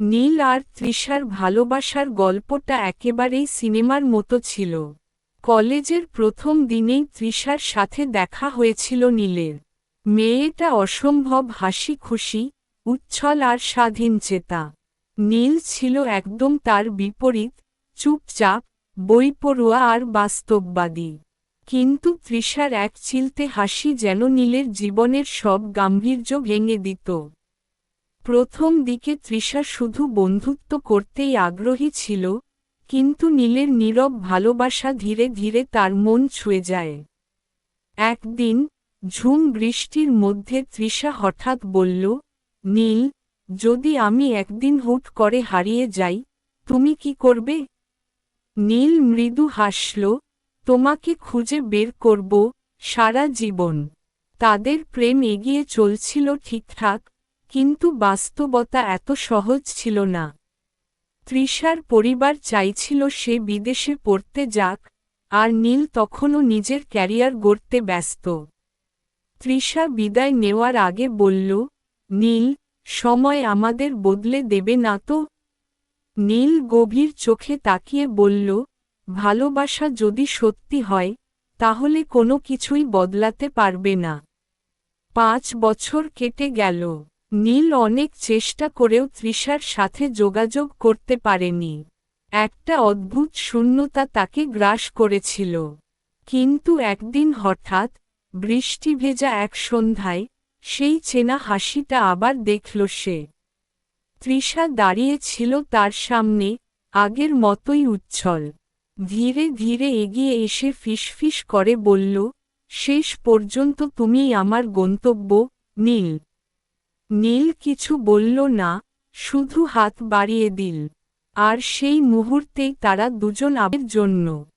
নীল আর তৃষার ভালোবাসার গল্পটা একেবারেই সিনেমার মতো ছিল। কলেজের প্রথম দিনেই তৃষার সাথে দেখা হয়েছিল নীলের। মেয়েটা অসম্ভব হাসি খুশি উচ্ছল আর স্বাধীন চেতা। নীল ছিল একদম তার বিপরীত, চুপচাপ বইপড়ুয়া আর বাস্তববাদী। কিন্তু তৃষার এক চিলতে হাসি যেন নীলের জীবনের সব গাম্ভীর্য ভেঙে দিত। প্রথম দিকে তৃষা শুধু বন্ধুত্ব করতেই আগ্রহী ছিল, কিন্তু নীলের নীরব ভালোবাসা ধীরে ধীরে তার মন ছুঁয়ে যায়। একদিন, ঝুম বৃষ্টির মধ্যে তৃষা হঠাৎ বলল, নীল, যদি আমি একদিন হুট করে হারিয়ে যাই, তুমি কি করবে? নীল মৃদু হাসল, তোমাকে খুঁজে বের করব সারা জীবন। তাদের প্রেম এগিয়ে চলছিল ঠিকঠাক কিন্তু বাস্তবতা এত সহজ ছিল না। তৃষার পরিবার চাইছিল সে বিদেশে পড়তে যাক, আর নীল তখনও নিজের ক্যারিয়ার গড়তে ব্যস্ত। তৃষা বিদায় নেওয়ার আগে বলল, নীল, সময় আমাদের বদলে দেবে না তো? নীল গভীর চোখে তাকিয়ে বলল, ভালোবাসা যদি সত্যি হয়, তাহলে কোনো কিছুই বদলাতে পারবে না। পাঁচ বছর কেটে গেল। নীল অনেক চেষ্টা করেও তৃষার সাথে যোগাযোগ করতে পারেনি। একটা অদ্ভুত শূন্যতা তাকে গ্রাস করেছিল। কিন্তু একদিন হঠাৎ বৃষ্টি ভেজা এক সন্ধ্যায় সেই চেনা হাসিটা আবার দেখল সে। তৃষা দাঁড়িয়েছিল তার সামনে, আগের মতোই উচ্ছল। ধীরে ধীরে এগিয়ে এসে ফিসফিস করে বলল, শেষ পর্যন্ত তুমিই আমার গন্তব্য, নীল। নীল কিছু বলল না, শুধু হাত বাড়িয়ে দিল। আর সেই মুহূর্তেই তারা দুজন আবের জন্য